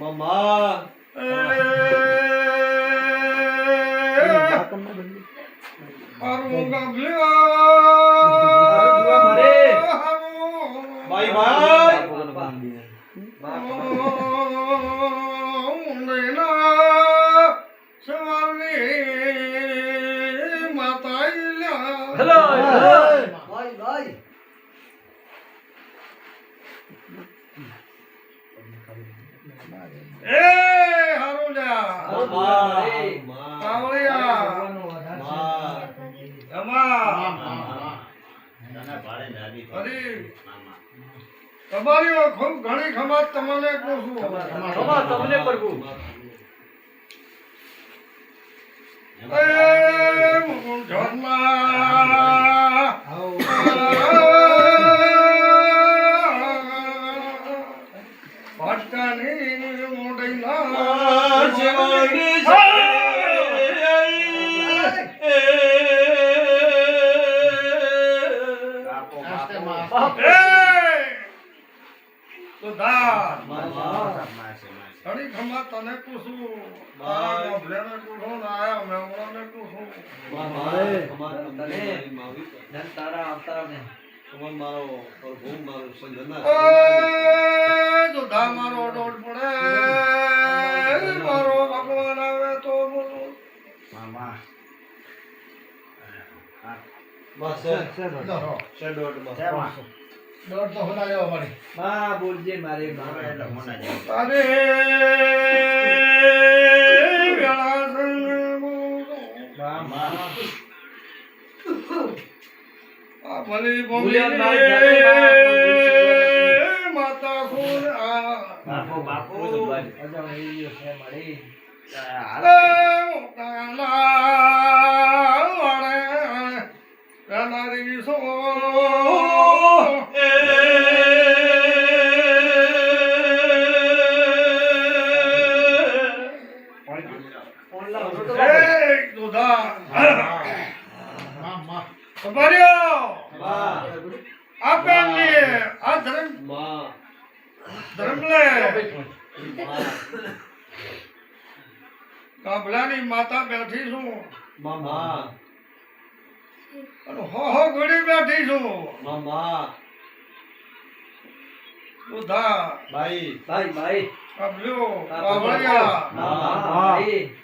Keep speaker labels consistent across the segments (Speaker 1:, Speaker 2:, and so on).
Speaker 1: માર્યો સુખમાં મમા મારું ભાઈ ભાઈ તમારી ઘણી ખમાત તમને કહું છું
Speaker 2: ખમા તમને પ્રભુ
Speaker 1: એ મોઢઈના સુધા ઘણી ખમા તને પૂછું તારા ગભલેને પૂછું ને આયા મેમણાને પૂછું એ સુધા મારો ડોટ પડે મારો તો
Speaker 3: હોના લેવા પડે
Speaker 2: માં બોલજે મારે
Speaker 1: તારે વેળા સંગ બોલું આ ભલી
Speaker 2: ભૂલ્યા ના
Speaker 1: ભૂલી
Speaker 2: ઘરે
Speaker 1: માતા સુન આ.
Speaker 2: બાપુ બાપુ.
Speaker 1: એ કાલા વાળે કાબલાની માતા બેઠી છું. અને હો હો ઘોડી બેઠી છું. દુધા
Speaker 2: ભાઈ ભાઈ
Speaker 1: ભાઈ. અબલો
Speaker 2: બાવળિયા. મામા ભાઈ.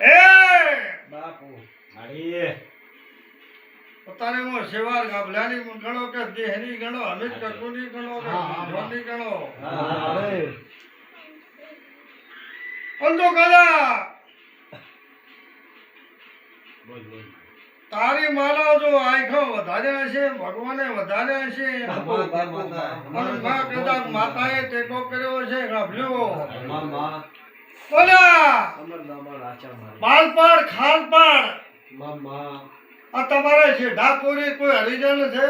Speaker 1: એ!
Speaker 2: બાપુ
Speaker 1: પોતાને હું સેવા કાબલાની ગણો કે દેહની ગણો અમિત કકુની ગણો કે
Speaker 3: હા, હા.
Speaker 1: ગણો.
Speaker 2: હા.
Speaker 1: અંધો કલા તારી માલા જો આખો વધારે હશે ભગવાને વધારે હશે. માં કદાચ માતાએ ટેકો કર્યો છે ગાભલ્યો બોલા બાલપાડ ખાલપાડ આ તમારે છે ડાકોરી કોઈ હરિજન છે?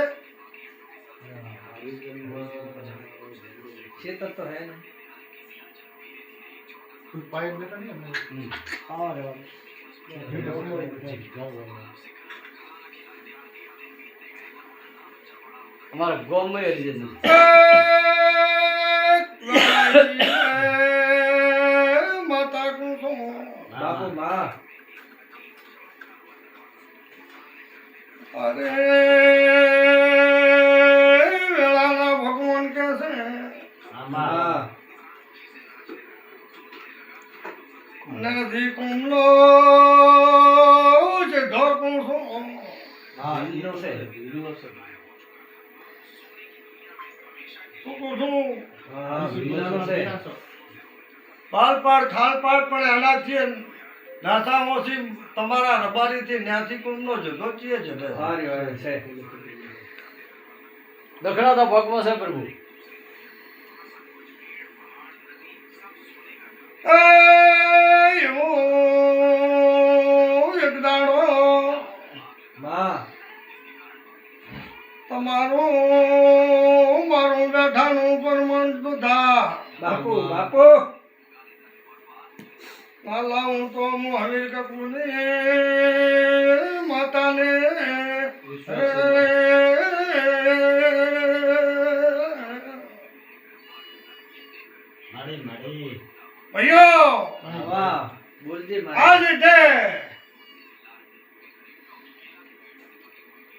Speaker 2: ખેતર તો હે ને.
Speaker 3: કોઈ પાઇપ લેતા નહીં અમે
Speaker 2: હા રે અમારા ગામમાં હરી જશે
Speaker 1: માતા કું છું
Speaker 2: બાપુ માં
Speaker 1: અરે વેળાના છે ઘર કું છું
Speaker 2: ઈનો છે. ઈનો છે.
Speaker 1: શું કું છું?
Speaker 2: હા ઈનો છે.
Speaker 1: બાલપાડ ખાલપાડ પણ એનાથી નાથા તમારા રબારીથી ન્યાથી કુમનો જગો છીએ જગ્યા
Speaker 2: હારી હારી છે. દખડા તો ભગમાં છે પ્રભુ.
Speaker 1: તમારું મારું બેઠાનું પરમણ દુધા
Speaker 2: બાપુ બાપુ.
Speaker 1: માલા હું તો મોહવી કપૂને માતાને. ભાઈઓ! આ
Speaker 2: મારી
Speaker 1: રીતે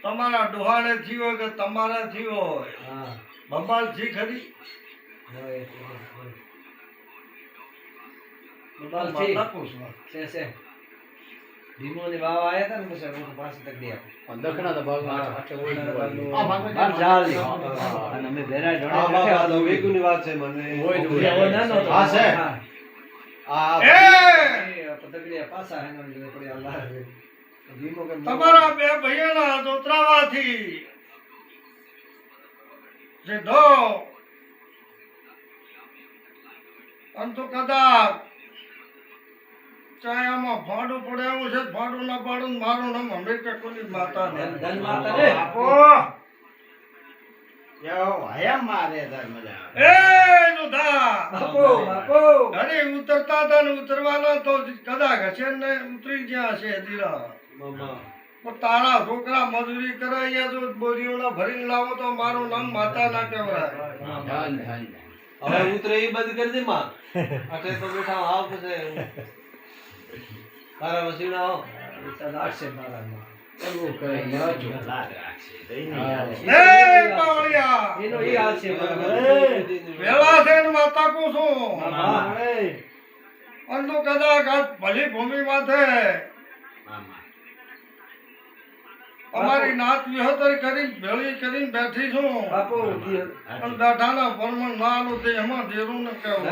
Speaker 1: તમારા ડોહાને થયો કે તમારે થયો હોય?
Speaker 2: હા
Speaker 1: થી ખરી
Speaker 2: હોય, હોય, હોય.
Speaker 3: દક્ષિણા
Speaker 1: તમારા બે ભાઈઓના દોતરાવાથી સીધો અંતુ કદાચ ચાયામાં ફાડું પડે એવું છે ફાડું ના પાડું મારું નામ હંમેશા કોની માતા ને
Speaker 2: ધન માતા
Speaker 4: બાપો યો હયા મારે તાર મજા આવે.
Speaker 1: એ દુધા
Speaker 2: બાપુ બાપુ
Speaker 1: ઘરે ઉતરતા હતા ને ઉતરવાના તો કદાચ હશે ને ઉતરી ગયા હશે ધીરા પણ તારા છોકરા મજૂરી કરે અહીંયા જો બોરીઓના ભરીને લાવો તો મારું નામ માતા ના કહેવાય.
Speaker 4: હવે ઉતરે ઈ બંધ કરી દે માં. અટે તો બેઠા આવ તારા.
Speaker 1: એ
Speaker 2: છે બરાબર.
Speaker 1: વેલા ભલી ભૂમિ માથે અમારી નાત વિહોતર કરી ભેળી કરીને બેઠી છું.
Speaker 2: બાપુ
Speaker 1: દાઢાના પરમણ ના આલું તે એમાં ધીરું ન કહેવું.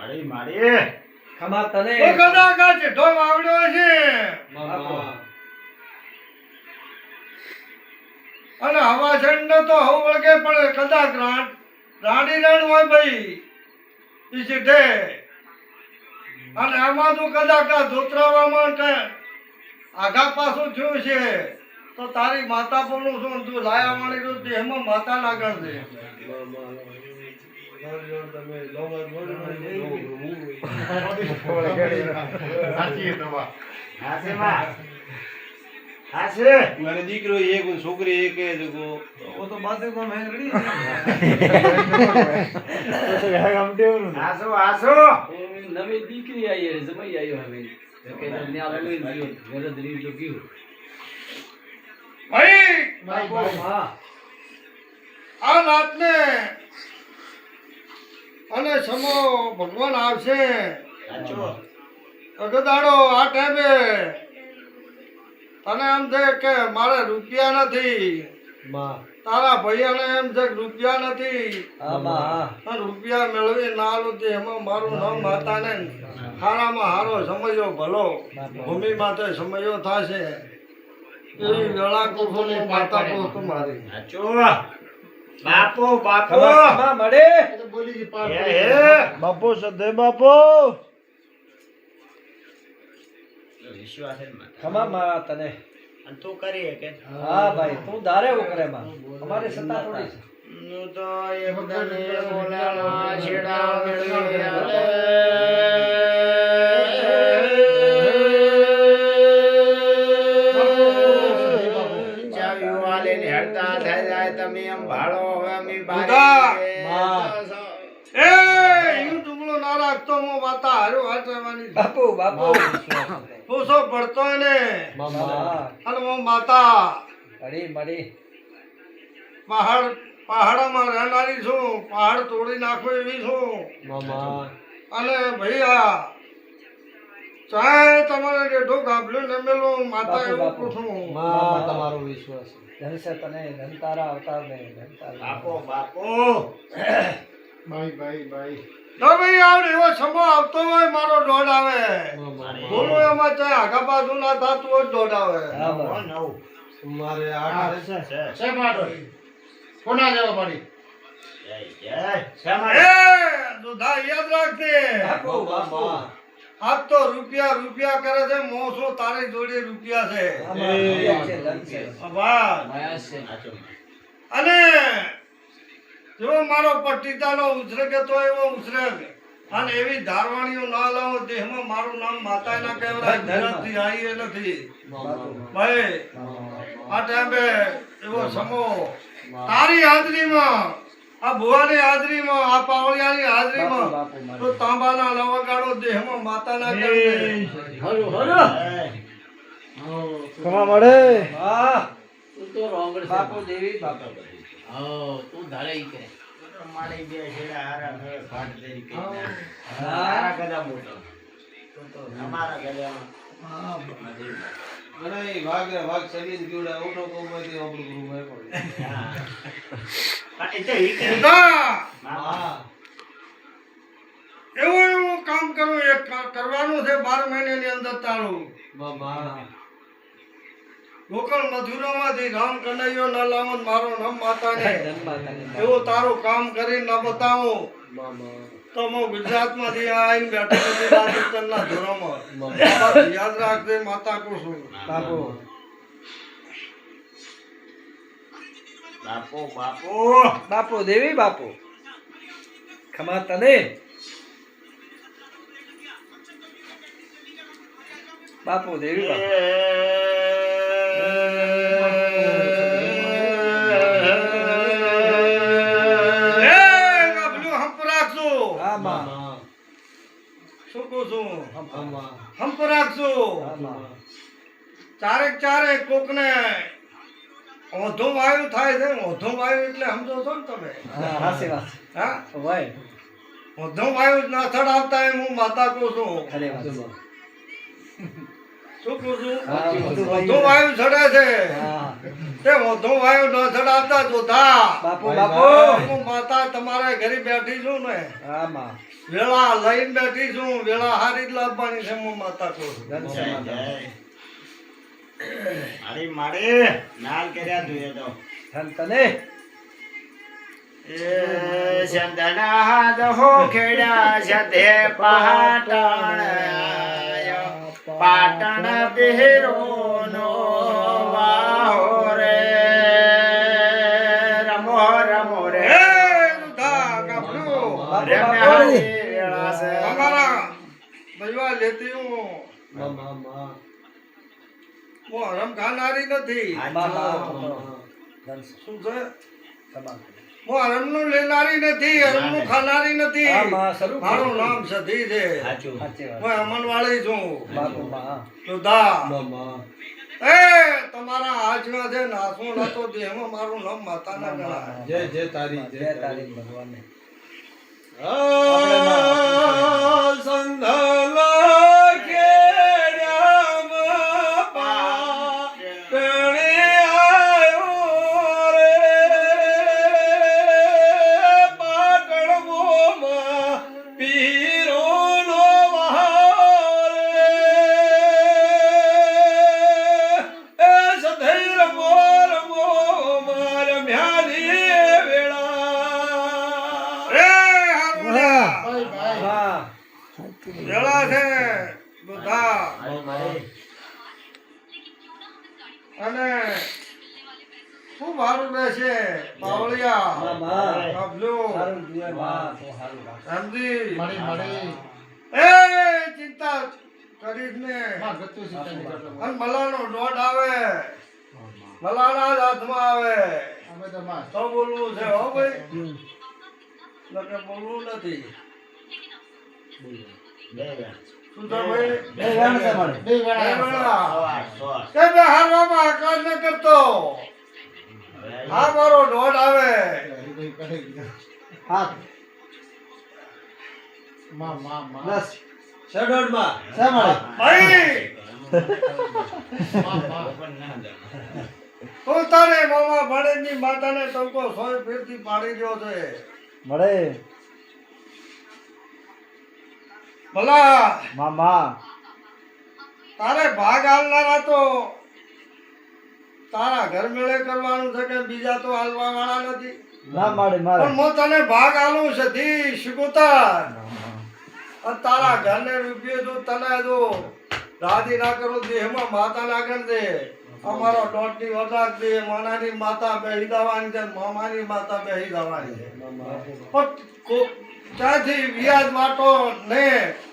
Speaker 2: માતા
Speaker 4: મારી.
Speaker 2: ખમા તને.
Speaker 1: તો કદાચ આ ઢો વાવડ્યો છે
Speaker 4: મામા.
Speaker 1: અને હવા છંડ તો હવ વળગે પડે કદાચ રાણ રાણી રણ હોય ભાઈ. ઈ ચીઠે અને આમાં તું કદાચ કા ધોતરાવામાં કે આઘા પાછું થયું છે તો તારી માતા બોલું છું તું લાયા વાળી રૂપ તે એમાં માતા ના ગણ
Speaker 4: મારે દીકરો એક છોકરી એક જ કો
Speaker 2: ઓ તો બાજુ કોમ હે રડી
Speaker 4: હાસો હાસો
Speaker 5: નવી દીકરી આવી હે જમાઈ આવ્યો હવે. કે ન્યા લઈ ગયો ઘરે ધરી તો ગયું
Speaker 1: ભાઈ
Speaker 2: હા
Speaker 1: આ રાતને અને સમો ભગવાન આવશે. અગદાડો આ ટાઈમે તને એમ છે કે મારે રૂપિયા નથી.
Speaker 4: માં
Speaker 1: તારા ભૈયાને એમ છે કે રૂપિયા નથી. રૂપિયા મેળવી ના તે એમાં મારું નામ માતાને હારામાં હારો સમયો ભલો. ભૂમિ માથે સમયો થશે. એવી વેળા કુફોની માતા પોત મારી
Speaker 4: બાપો બાપો!
Speaker 2: ખમા મળે.
Speaker 4: બાપો સદે બાપો! વિશ્વાસ
Speaker 2: ખમા માં તને.
Speaker 4: અને તું કરી કે
Speaker 2: હા ભાઈ તું ધારે એવું કરે માં. અમારી સત્તા થોડી છે.
Speaker 4: નું તો એક દને છેડા મેળવી એમ હવે અમે બારી
Speaker 1: એ ઈયું ડુબળો ના રાખતો હું માતા હારું હાચવાની છે.
Speaker 2: બાપુ બાપુ!
Speaker 1: પૂછો પડતો ને. અને હું માતા. પહાડ પહાડમાં રહેનારી છું. પહાડ તોડી નાખો એવી છું.
Speaker 4: મામા
Speaker 1: અને ભૈયા ચાહે તમારે રેઢો ગાભલ્યો ને મેલું માતા એવું
Speaker 2: બાપુ.
Speaker 1: પૂછું.
Speaker 4: તમારો વિશ્વાસ
Speaker 2: ધન છે તને ધનતારા અવતાર ને
Speaker 4: બાપો બાપો.
Speaker 3: ભાઈ
Speaker 1: ભાઈ ભાઈ. આવડે એવો સમો આવતો હોય મારો દોડ આવે. બોલો એમાં ચાહે આગા બાજુ ના થતું હોય દોડ આવે.
Speaker 2: હા બા.
Speaker 4: નવ. મારે આઠ
Speaker 3: છે.
Speaker 6: મારો. કોના જેવા પડી?
Speaker 3: જય જય.
Speaker 1: દુધા યાદ રાખજે.
Speaker 2: બાપુ બાપુ.
Speaker 1: આજ તો રૂપિયા રૂપિયા કરે છે મોસો તારી જોડે રૂપિયા છે. અને જો મારો પટ્ટીતાનો ઉછરેક હતો એવો ઉછરેક અને એવી ધારવાણીઓ ના લાવો દેહમાં મારું નામ માતા ના કહેવાય આવી નથી. ભાઈ આ ટાઈમે એવો સમો તારી હાજરીમાં આ ભુવાની હાજરીમાં આ પાવળિયાની હાજરીમાં. તો તાંબાના લવગાડો દેહમાં માતાના
Speaker 5: હરો હરો
Speaker 3: જય.
Speaker 5: હા તું તો રોંગડ બાપો
Speaker 2: બાપુ દેવી બાપુ
Speaker 5: હા તું ધારે ઈ કરે
Speaker 3: માળી બે છેડા હારા હવે ફાટ દેરી કે
Speaker 2: હારા
Speaker 3: કદા ગદા મોટો. અમારા ગદામાં
Speaker 4: અને વાઘ વાઘ કોમાંથી આપણું ગુરુ
Speaker 3: એ.
Speaker 4: હા.
Speaker 1: એવું એવું કામ કરવું એક કરવાનું છે બાર મહિનાની અંદર તારું. ગોકળ મથુરામાંથી રામ કનૈયો ન લાવન મારો નામ માતાને. એવું તારું કામ કરી ન બતાવું તો હું ગુજરાતમાંથી આવીને બેઠો નથી રાજસ્થાનના ધોરણમાં. યાદ રાખજે માતા કુસુમ.
Speaker 2: બાપુ.
Speaker 3: બાપુ બાપુ.
Speaker 2: બાપુ દેવી બાપુ. ખમા તને. બાપુ દેવી બાપુ. હંપમાં
Speaker 1: ચારેક ચારેક કોકને ઓધો વાયુ થાય છે. ઓધો વાયુ એટલે સમજો છો ને તમે.
Speaker 2: વાત.
Speaker 1: હા? ઓધું વાયુ ના ચડાવતા એમ હું માતા કહું છું. શું કહું છું?
Speaker 2: ઓધો વાયુ.
Speaker 1: ચડે છે. તે ઓધો વાયુ ન ચડાવતા જોતા.
Speaker 2: બાપુ બાપુ.
Speaker 1: હું માતા તમારા ઘરે બેઠી છું ને.
Speaker 2: હા માં.
Speaker 1: વેળા લઈને બેઠી છું વેળા હારી જ લાવવાની છે હું માતા કહું છું
Speaker 2: માતા.
Speaker 3: મારી નાલ કર્યા જોઈએ તો.
Speaker 2: ધન તને
Speaker 3: એ ચંદના દહો ખેડા સધે પાટણ પાટણ પહેરો નો વાહો રે. રમો રમો રે. રમ્યા વેળા
Speaker 1: દૈવા લેતી હું.
Speaker 4: મામા
Speaker 1: હું હરમ ખાનારી નથી. શું છે. હું હરમનું લેનારી નથી હરમનું ખાનારી નથી.
Speaker 2: હા માં શરૂ
Speaker 1: મારું નામ સધી છે.
Speaker 3: હાચું.
Speaker 2: સાચી વાત
Speaker 1: હું અમનવાળી છું.
Speaker 2: માં
Speaker 1: એ તમારા હાથમાં છે નાસું ના તો દેહમાં મારું નામ માતાના
Speaker 4: જય જય તારી
Speaker 2: જય
Speaker 4: જય
Speaker 2: તારી ભગવાનને.
Speaker 4: સંધલા
Speaker 1: ન
Speaker 6: કરતો.
Speaker 1: આ મારો દોઢ આવે.
Speaker 2: હાથમાં
Speaker 1: ભાઈ. તું તારે મામા ભાણેજની માતાને સોય ફેરથી પાડી દ્યો છે.
Speaker 2: મળે.
Speaker 1: ભલા
Speaker 2: મામા.
Speaker 1: તારે ભાગ હાલનારા તો તારા ઘર મેળે કરવાનું છે કે બીજા તો હાલવા વાળા નથી?
Speaker 2: ના મારે મારે.
Speaker 1: પણ હું તને ભાગ આલું છે ધી શિકોતર અને તારા ઘરને રૂપિયો જો તને જો રાજી ના કરો દેહમાં માતા ના કરી દે અમારો દોઢની વડાક દે માનાની માતા બેહી દવાની છે મામાની માતા બેહી દવાની છે. પણ ત્યાંથી વ્યાજ વાટો ને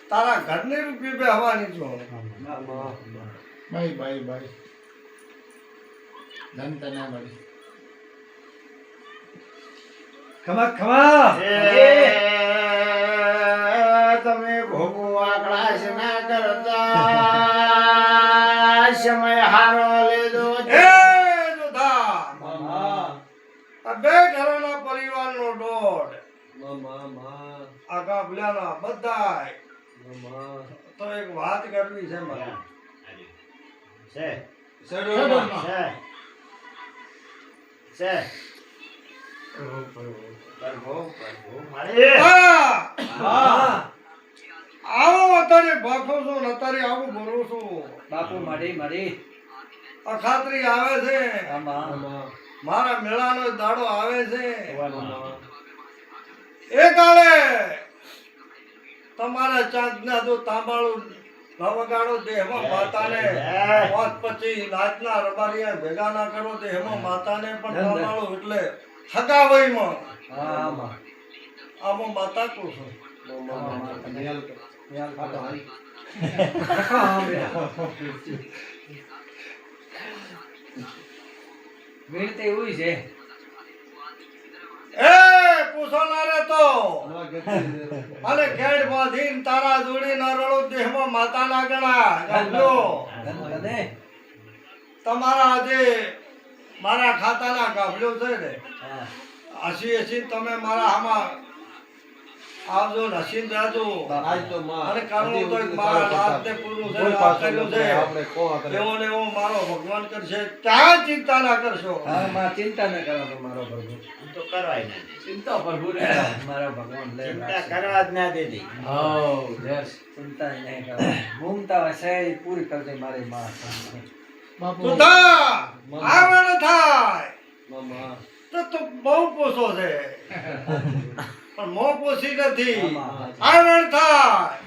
Speaker 1: તારા ઘરની રૂપિયો બેહવાની છો.
Speaker 6: ભાઈ ભાઈ ભાઈ ધન તને મળી.
Speaker 2: ખમા ખમા.
Speaker 6: તમે ભોગવો આકળાશ ના કરતા. સમય હારો લીધો
Speaker 1: એ જોધા આ બે ઘરોના પરિવારનો દોડ ગામડાના બધાય. તો એક વાત કરવી છે મારે
Speaker 3: છે?
Speaker 1: આવો અત્યારે ભાખો છું ને અત્યારે આવું ભરું છું.
Speaker 2: બાપુ મારી મારી.
Speaker 1: અખાત્રી આવે છે.
Speaker 2: આમાં.
Speaker 1: મારા મેળાનો દાડો આવે છે. એ કાળે તમારે ચાંદના તો તાંબાળો નવગાડો દેહમાં માતાને પાંચ પછી નાચના રબારિયા ભેગા ના કરો દેહમાં માતાને પણ તાંબાળો એટલે હગાવઈમાં
Speaker 2: આમાં.
Speaker 1: આમાં માતા કો છું?
Speaker 2: વીર તો એવું છે.
Speaker 1: એ પૂછનારે તો. અને ખેડ બાંધીને તારા જોડી ના રળો દેહમાં માતા ના ગણા સમજો તમારા આજે મારા ખાતાના ગાભલ્યો છે ને? હસી હસી તમે મારા આમાં આવજો ને હસીને જાજો અને કારણો તો મારા લાભને પૂરું છે. લાભ કર્યું છે એવો ને એવો મારો ભગવાન કરશે. ક્યાં ચિંતા ના કરશો?
Speaker 2: હા માં ચિંતા ના કરો તમારો પ્રભુ.
Speaker 3: ભગવાન તો કરવાય ના.
Speaker 5: ચિંતા પ્રભુ રે
Speaker 2: મારો ભગવાન લે
Speaker 3: ચિંતા કરવા જ ના દેતી.
Speaker 5: હો યસ
Speaker 2: ચિંતા નહીં કરો. ભૂમતા હશે પૂરી કરી દે મારી માં
Speaker 6: બાપુ.
Speaker 1: સુધા આવણ થાય. તો તો બહુ પોસો છે. પણ મો પોસી નથી. આવડ થાય.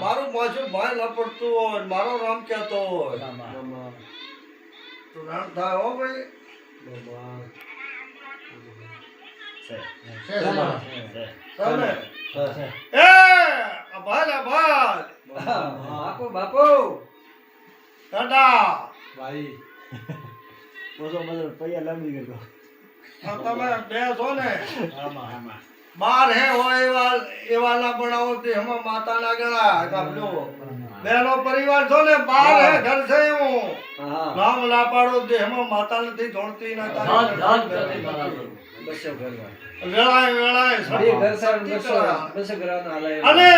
Speaker 1: મારું પાછું ભાઈ લપડતું હોય મારો રામ કહેતો હોય. તું રામ થાય હો ભાઈ. તમે બે છો ને. બાર હે હોય એવા એવા ના બનાવો તે હમણાં માતા ના ગણા કાપજો બેનો પરિવાર છો ને બાર હે ઘર છે હું. નામ ના પાડો તે હમણાં માતા નથી ધોણતી ના
Speaker 2: ઘરનો હાલે.
Speaker 1: અને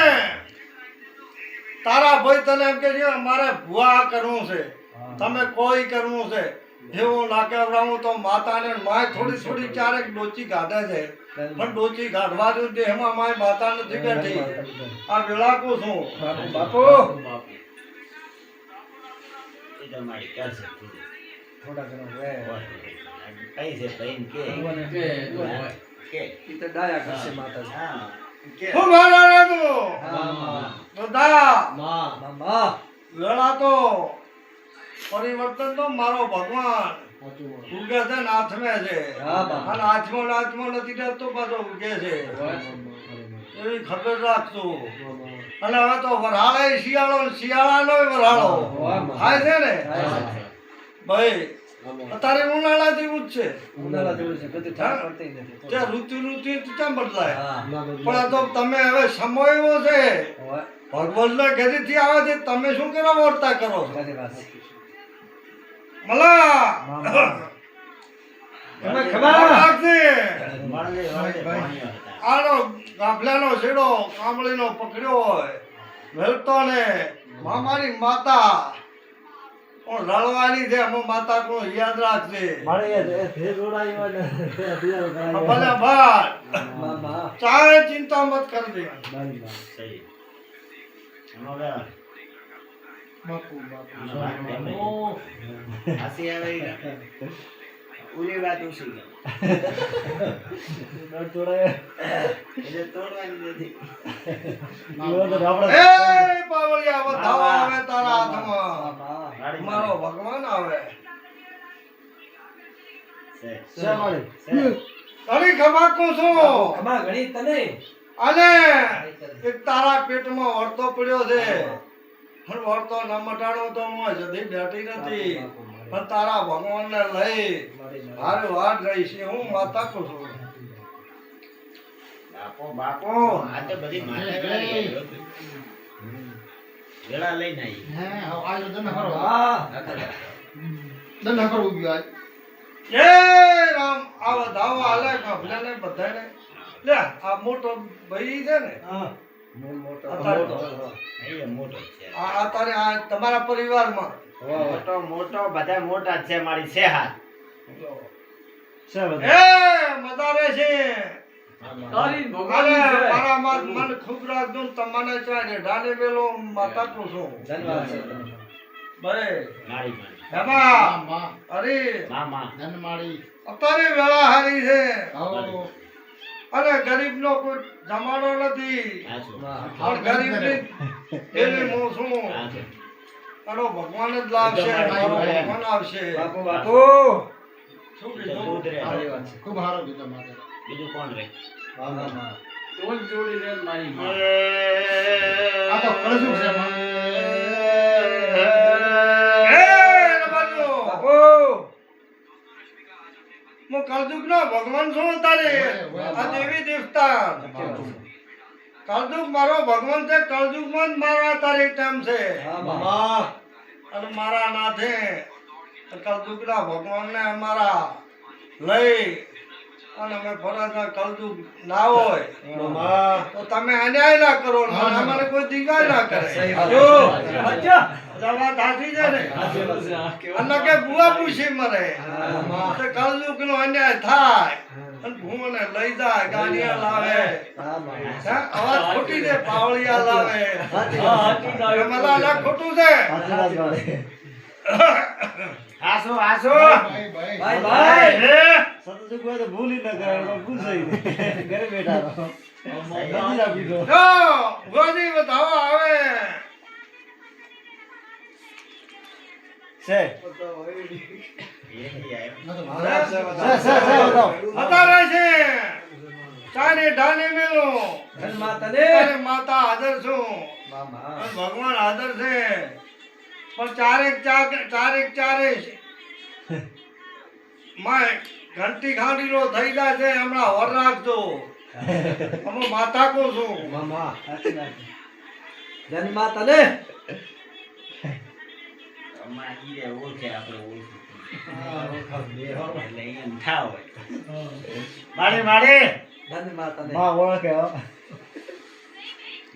Speaker 1: તારા ભાઈ તને એમ કે મારે ભુવા કરવું છે. તમે કોઈ કરવું છે. એવું ના કહેવડાવું તો માતાને માય થોડી થોડી ક્યારેક ડોચી કાઢે છે. પણ ડોચી કાઢવા જો દેહમાં માય માતા નથી બેઠી આ વેળાકું છું
Speaker 2: બાપુ
Speaker 3: થોડું.
Speaker 2: ઘણો
Speaker 3: કઈ છે. કે
Speaker 5: કે હોય.
Speaker 3: કે
Speaker 2: ઈ તો ડાયા કરશે માતાજી
Speaker 3: હું.
Speaker 1: મારા રાતું
Speaker 2: હા
Speaker 1: બધા
Speaker 2: મામા
Speaker 1: વેળા તો. પરિવર્તન તો મારો ભગવાન. ઉગે છે ને હાથમે છે. અને હાથમાં ને હાથમાં નથી રહેતો પાછો ઉગે છે. એવી ખબર રાખજો અને હવે તો વરાળે શિયાળો ને શિયાળાનો વરાળો. થાય છે ને? ભાઈ અત્યારે ઉનાળા જેવું જ છે.
Speaker 2: ઉનાળા જેવું છે. કદી ઠાર પડતી નથી.
Speaker 1: તે ઋતુ ઋતુ તો કેમ બદલાય? પણ આ તો તમે હવે સમય એવો છે. ભગવાનના ઘરેથી આવે છે. તમે શું કરવા વર્તા કરો છો?
Speaker 2: વાત
Speaker 1: મલા. તમે ખબર? રાખજે. આનો ગાભલાનો છેડો કામળીનો પકડ્યો હોય વેલતો ને મામાની માતા. પણ રળવાની છે અમુક માતા કોણ યાદ રાખજે. ભલે ભાઈ.
Speaker 2: મામા.
Speaker 1: ચારે ચિંતા મત કરજે
Speaker 2: દે.
Speaker 3: સહી.
Speaker 6: બાપુ બાપુ.
Speaker 3: આનો વાત ગમે.
Speaker 6: ઓહ,
Speaker 3: હાસી આવે ઈ વાત ઓછી ગમે.
Speaker 2: દોઢ
Speaker 3: એટલે તોડવાની નથી.
Speaker 2: જીવો તો આપણે
Speaker 1: એ પાવળિયા વધાવો આવે તારા હાથમાં. મારો ભગવાન આવે.
Speaker 2: શા માટે
Speaker 3: છે.
Speaker 2: ગમા ઘણી તને.
Speaker 1: અને એક તારા પેટમાં વળતો પડ્યો છે. પણ વળતો ન મટાડો તો હું જદી બેઠી નથી. પણ તારા ભગવાનને લઈ હારે વાત રહી છે હું માતા કું છું.
Speaker 3: બાપો બાપો આ તો બધી. વેળા લઈને આવી
Speaker 6: હે, આજો દંડ કરો.
Speaker 2: હા.
Speaker 6: દંડ કરો ઊભી આજ.
Speaker 1: એ રામ આવા વધાવો હાલે કાફલાને બધાને લે આ મોટો ભાઈ છે ને
Speaker 2: હા.
Speaker 1: તમારા પરિવારમાં?
Speaker 3: મોટો મોટો બધા મોટા છે મારી છે હાથ
Speaker 2: છે
Speaker 1: એ
Speaker 2: બધા
Speaker 1: મદારે છે.
Speaker 5: તારી
Speaker 1: અરે
Speaker 5: ભગવાનની છે.
Speaker 1: મારા મન મન ખૂબ રાખજો તમને ચાલે ડાને મેલો માતા કું છું.
Speaker 2: ધન્યવાદ. છે
Speaker 3: મારી મારી
Speaker 1: અરે.
Speaker 3: મામા.
Speaker 6: ધન
Speaker 1: અત્યારે વેળા હારી છે
Speaker 6: આવો.
Speaker 1: ગરીબ નો કોઈ જમાડો નથી. ગરીબ પેલી હું.
Speaker 3: શું
Speaker 1: તારો ભગવાન જ લાવશે મારો ભગવાન આવશે.
Speaker 2: બાપુ
Speaker 1: શું કીધું?
Speaker 2: સારી
Speaker 6: ખૂબ હારો કીધો મારે.
Speaker 3: બીજું કોણ રે?
Speaker 5: જોડી રે મારી
Speaker 6: આ તો કળજું છે
Speaker 1: હું કળજુગ નો ભગવાન છું તારે. આ દેવી દેવતા. કળજુગ મારો ભગવાન છે કળજુગમાં મારા તારે ટાઈમ છે. અને મારા નાથે કળજુગ ના ભગવાન ને મારા લઈ અને અમે ફરજના કળજુગ ના હોય. તો તમે અન્યાય ના કરો મને કોઈ દિગાય ના કરે. જો છે ને? અને કે બુઆ પૂછી મરે. તો કળજુગ નો અન્યાય થાય. અને ભૂમને લઈ જાય ગાડિયા લાવે. અવાજ ખોટી દે પાવળિયા લાવે. ખોટું છે.
Speaker 3: આસો આસો
Speaker 6: ભાઈ, ભાઈ.
Speaker 2: ભાઈ? સતત કોઈ તો ભૂલી ન કરે તો ભૂલ થઈ ઘરે બેઠા રહો.
Speaker 1: ગોદી બતાવો આવે.
Speaker 2: છે.
Speaker 1: માતા હાજર છું. ભગવાન હાજર છે. પણ ચારેક ચાર ચારેક ચારે માય ઘંટી ખાંડીલો થઈ જાય છે હમણાં વર રાખજો. અમે માતા કો છું?
Speaker 2: મામા જન્મા તને છે. ધન
Speaker 3: ઈ રે ઓળખે આપણે ઓળખી. માડે માડે
Speaker 2: ધન માતાને ઓળખે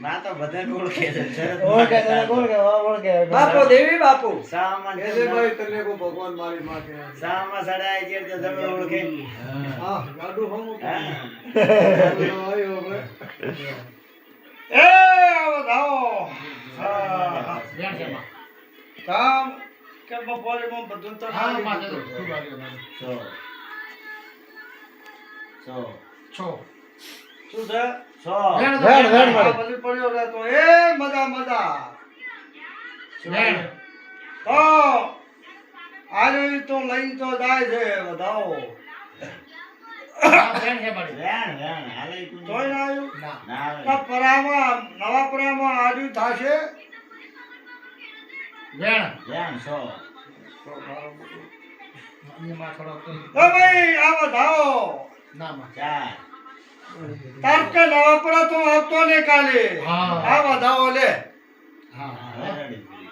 Speaker 2: હો.
Speaker 3: તો બધાને ઓળખે છે
Speaker 2: ઓળખે
Speaker 3: માટે
Speaker 2: તને ઓળખે
Speaker 3: બાપો
Speaker 2: દેવી બાપુ
Speaker 3: સામાન
Speaker 2: તને કો ભગવાન મારી માં કે
Speaker 3: સામા સડાય છે તો તમે ઓળખે
Speaker 2: હા ગાડું હમ. આયો હવે
Speaker 1: એ આવો ધાવો
Speaker 6: છે
Speaker 1: કામ કે બપોરે માં બધું તો
Speaker 6: હા,
Speaker 1: ના
Speaker 6: તો.
Speaker 1: લીધું.
Speaker 6: ખૂબ હાર્યો મારે.
Speaker 3: સો સો
Speaker 6: છો.
Speaker 1: શું છે
Speaker 2: વેણ,
Speaker 1: પડ્યો રહેતો. એ મજા મજા. તો આજે તો લઈને તો જાય છે. આ પરામાં નવા પરામાં આજુ થશે?
Speaker 6: બેન.
Speaker 3: વેણ સો.
Speaker 6: અહીંયા માં થોડો તો-
Speaker 1: તો ભાઈ આ વધાવો
Speaker 6: ના માં.
Speaker 3: ચાર
Speaker 1: કે નવા તો આવતો ને કાલે આ વધાવો લે
Speaker 6: હા, હા.
Speaker 3: હરડી પૂરી.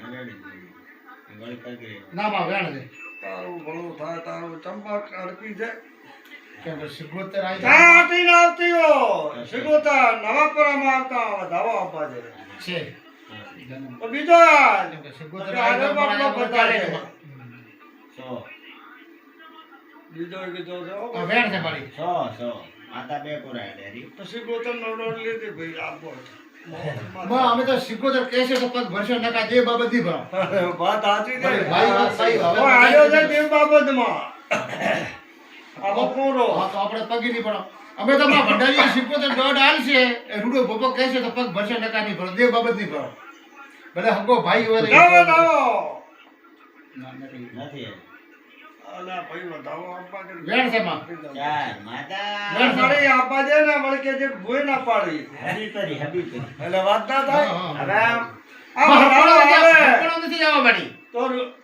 Speaker 3: હરડી પૂરી. વળી પકડી.
Speaker 6: ના માં બેન છે.
Speaker 1: તારું ભલું થાય તારું ચંપક અડકી છે
Speaker 6: કેમ કે સિગોતેર આવી જાય.
Speaker 1: આટી ના આવતી હો પરામાં આવતા વધાવો આપવા છે. બીજો
Speaker 6: સિગોતેર
Speaker 1: આગળ
Speaker 6: જાય, પણ
Speaker 1: બતાડે.
Speaker 6: ચાલે એમાં.
Speaker 3: સો
Speaker 1: બીજો કીધો છે હો.
Speaker 6: આ છે પડી
Speaker 3: છો છો માતા બે પુરાય ડેરી.
Speaker 1: પછી ગોતમ નવડો લીધી ભાઈ આપો
Speaker 6: માં અમે તો સિકોતર કહેશે તો પગ ભરશે નકા જે બાબત નહીં
Speaker 1: વાત સાચી છે.
Speaker 6: ભાઈ ભાઈ વાત સહી હવે
Speaker 1: આવ્યો છે તે બાબતમાં. આવો પૂરો.
Speaker 6: હા તો આપણે પગી નહીં પડો અમે તો માં ભંડારી સિકોતર દોડ આલશે એ રૂડો ભોપો કહેશે તો પગ ભરશે નકા નહીં ભરો. જે બાબત નહીં ભરો. ભલે હગો ભાઈ હોય તો નથી.
Speaker 3: નથી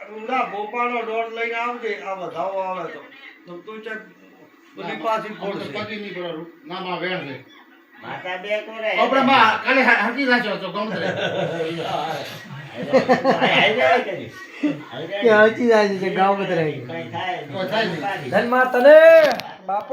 Speaker 1: રૂડા દોડ લઈને આવજે આ વધાવો આવે તો. તો બધી પાછી
Speaker 6: અમે તો નહીં પડો ના વેણ છે.
Speaker 3: માતા બે કોરે.
Speaker 6: આપણે માં કાલે તો રહે
Speaker 3: કે હચી જાય છે ગામ બધા.
Speaker 6: નહીં
Speaker 2: ધન બાપો